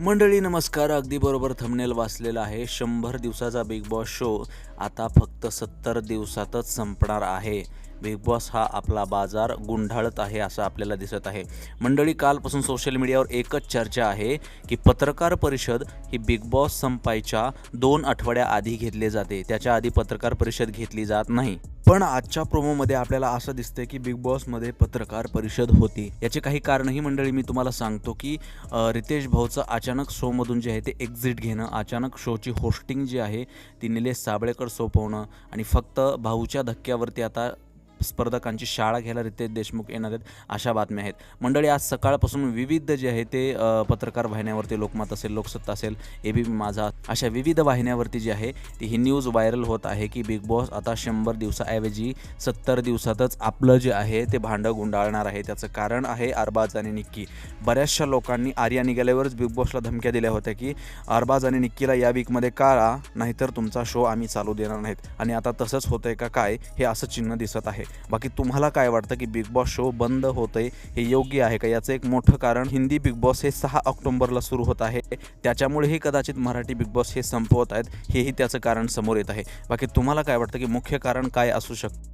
मंडळी नमस्कार. अगदी बरोबर थंबनेल वाचलेला आहे. शंभर दिवसाचा बिग बॉस शो आता फक्त सत्तर दिवसातच संपणार आहे. बिग बॉस हा आपला बाजार गुंढाळत आहे असं आपल्याला दिसत आहे. मंडळी कालपासून सोशल मीडियावर एकच चर्चा आहे की पत्रकार परिषद ही बिग बॉस संपायच्या दोन आठवड्या आधी घेतली जाते. त्याच्या आधी पत्रकार परिषद घेतली जात नाही. पण आजच्या प्रोमोमध्ये आपल्याला असं दिसतंय की बिग बॉसमध्ये पत्रकार परिषद होती. याचे काही कारणही मंडळी मी तुम्हाला सांगतो की रितेश भाऊचं अचानक शोमधून जे आहे ते एक्झिट घेणं अचानक शोची होस्टिंग जी आहे ती निलेश साबळेकर सोपवणं आणि फक्त भाऊच्या धक्क्यावरती आता स्पर्धकांची शाळा घ्यायला रितेश देशमुख येणार आहेत अशा बातम्या आहेत. मंडळी आज सकाळपासून विविध जे आहे ते पत्रकार वाहिन्यावरती लोकमत असेल लोकसत्ता असेल ए बी माझा अशा विविध वाहिन्यावरती जी आहे ती ही न्यूज व्हायरल होत आहे की बिग बॉस आता शंभर दिवसाऐवजी सत्तर दिवसातच आपलं जे आहे ते भांडं गुंडाळणार आहे. त्याचं कारण आहे अरबाज आणि निक्की. बऱ्याचशा लोकांनी आर्या निघाल्यावरच बिग बॉसला धमक्या दिल्या होत्या की अरबाज आणि निक्कीला या वीकमध्ये काळा नाहीतर तुमचा शो आम्ही चालू देणार नाहीत. आणि आता तसंच होतंय का काय हे असं चिन्ह दिसत आहे. बाकी तुम्हाला काय वाटतं की बिग बॉस शो बंद होतंय हे योग्य आहे का? याचं एक मोठं कारण हिंदी बिग बॉस हे सहा ऑक्टोबरला सुरू होत आहे. त्याच्यामुळेही कदाचित मराठी बिग बॉस हे संपवत आहेत. हेही त्याचं कारण समोर येत आहे. बाकी तुम्हाला काय वाटतं की मुख्य कारण काय असू शकतं?